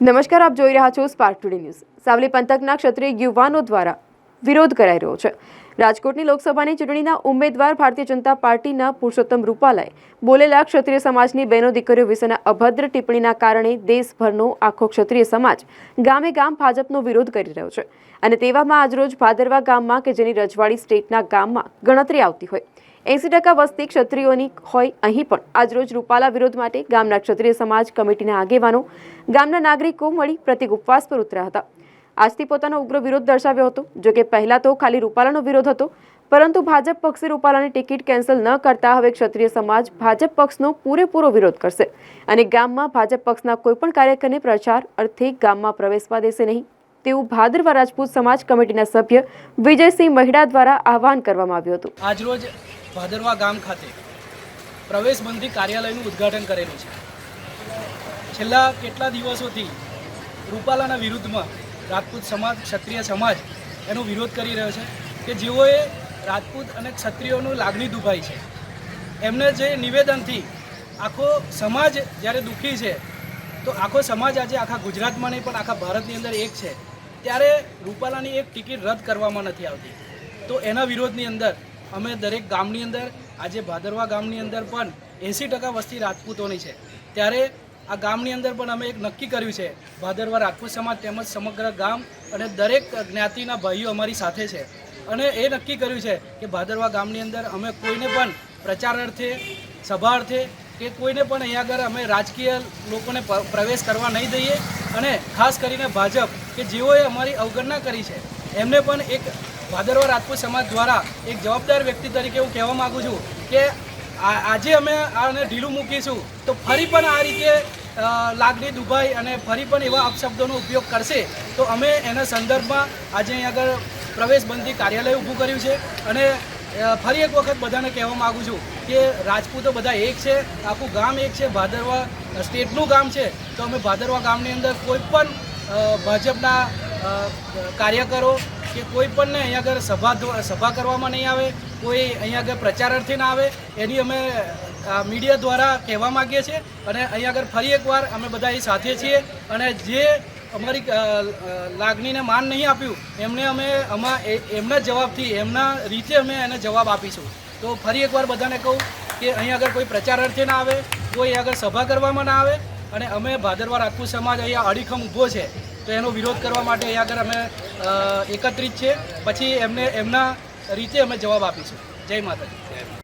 નમસ્કાર, આપ જોઈ રહ્યા છો સ્પાર્ક ટુડે ન્યૂઝ સાવલી પંથકના ક્ષત્રિય યુવાનો દ્વારા વિરોધ કરાઈ રહ્યો છે. રાજકોટની લોકસભાની ચૂંટણીના ઉમેદવાર ભારતીય જનતા પાર્ટીના પુરુષોત્તમ રૂપાલાએ બોલેલા ક્ષત્રિય સમાજની બહેનો દીકરીઓ વિશેના અભદ્ર ટિપ્પણીના કારણે દેશભરનો આખો ક્ષત્રિય સમાજ ગામે ગામ ભાજપનો વિરોધ કરી રહ્યો છે. અને તેવામાં આજરોજ ભાદરવા ગામમાં કે જેની રજવાડી સ્ટેટના ગામમાં ગણતરી આવતી હોય. એંસી ટકા વસ્તી ક્ષત્રિયોની હોય અહીં પણ. આજરોજ રૂપાલા વિરોધ માટે ગામના ક્ષત્રિય સમાજ કમિટીના આગેવાનો ગામના નાગરિકો મળી પ્રતિક ઉપવાસ પર ઉતર્યા હતા. આજથી પોતાનો ઉગ્ર વિરોધ દર્શાવ્યો હતો. જો કે પહેલા તો ખાલી રૂપાલાનો વિરોધ હતો, પરંતુ ભાજપ પક્ષે રૂપાલાની ટિકિટ કેન્સલ ન કરતા હવે ક્ષત્રિય સમાજ ભાજપ પક્ષનો પૂરેપૂરો વિરોધ કરશે. અને ગામમાં ભાજપ પક્ષના કોઈપણ કાર્યકરને પ્રચાર અર્થે ગામમાં પ્રવેશવા દેશે નહીં. તેવું ભાદરવા રાજપૂત સમાજ કમિટીના સભ્ય વિજયસિંહ મહિડા દ્વારા આહવાન કરવામાં આવ્યું હતું. આજરોજ ભાદરવા ગામ ખાતે પ્રવેશબંધી કાર્યાલયનું ઉદ્ઘાટન કરેલું છે. છેલ્લા કેટલા દિવસોથી રૂપાલાના વિરુદ્ધમાં રાજપૂત સમાજ, ક્ષત્રિય સમાજ એનો વિરોધ કરી રહ્યો છે કે જેઓએ રાજપૂત અને ક્ષત્રિયોનું લાગણી દુભાઈ છે. એમને જે નિવેદનથી આખો સમાજ જ્યારે દુઃખી છે, તો આખો સમાજ આજે આખા ગુજરાતમાં નહીં, પણ આખા ભારતની અંદર એક છે. ત્યારે રૂપાલાની એક ટિકિટ રદ કરવામાં નથી આવતી. તો એના વિરોધની અંદર અમે દરેક ગામની અંદર, આજે ભાદરવા ગામની અંદર પણ એંસી ટકા વસ્તી રાજપૂતોની છે. ત્યારે આ ગામની અંદર પણ અમે એક નક્કી કર્યું છે, ભાદરવા રાજપૂત સમાજ તેમજ સમગ્ર ગામ અને દરેક જ્ઞાતિના ભાઈઓ અમારી સાથે છે. અને એ નક્કી કર્યું છે કે ભાદરવા ગામની અંદર અમે કોઈને પણ પ્રચાર અર્થે સભા અર્થે કે કોઈને પણ અહીંયા આગળ અમે રાજકીય લોકોને પ્રવેશ કરવા નહીં દઈએ. અને ખાસ કરીને ભાજપ કે જેઓએ અમારી અવગણના કરી છે, એમને પણ એક ભાદરવા રાજપૂત સમાજ દ્વારા એક જવાબદાર વ્યક્તિ તરીકે હું કહેવા માગું છું કે આજે અમે આને ઢીલું મૂકીશું તો ફરી પણ આ રીતે લાગણી દુભાઈ અને ફરી પણ એવા અપશબ્દોનો ઉપયોગ કરશે તો અમે એના સંદર્ભમાં આજે અહીં આગળ પ્રવેશબંધી કાર્યાલય ઊભું કર્યું છે અને ફરી એક વખત બધાને કહેવા માગું છું કે રાજપૂતો બધા એક છે, આખું ગામ એક છે, ભાદરવા સ્ટેટનું ગામ છે, તો અમે ભાદરવા ગામની અંદર કોઈ પણ ભાજપના કાર્યકરો કે કોઈ પણને અહીંયા આગળ સભા સભા કરવામાં નહીં આવે, કોઈ અહીંયા આગળ પ્રચારાર્થે ના આવે, એની અમે મીડિયા દ્વારા કહેવા માગીએ છીએ અને અહીંયા આગળ ફરી એકવાર અમે બધા એ સાથે છીએ અને જે અમારી લાગણીને માન નહીં આપ્યું, એમને અમે અમા એમના જવાબથી, એમના રીતે અમે એને જવાબ આપીશું. તો ફરી એકવાર બધાને કહું કે અહીંયા આગળ કોઈ પ્રચારાર્થે ના આવે, કોઈ આગળ સભા કરવામાં ના આવે અને અમે ભાદરવા રાજપૂત સમાજ અહીંયા અડીખમ ઊભો છે, તો એનો વિરોધ કરવા માટે અહીંયા આગળ અમે એકત્રિત છે પછી એમને, એમના રીતે અમે જવાબ આપીશું. જય માતાજી.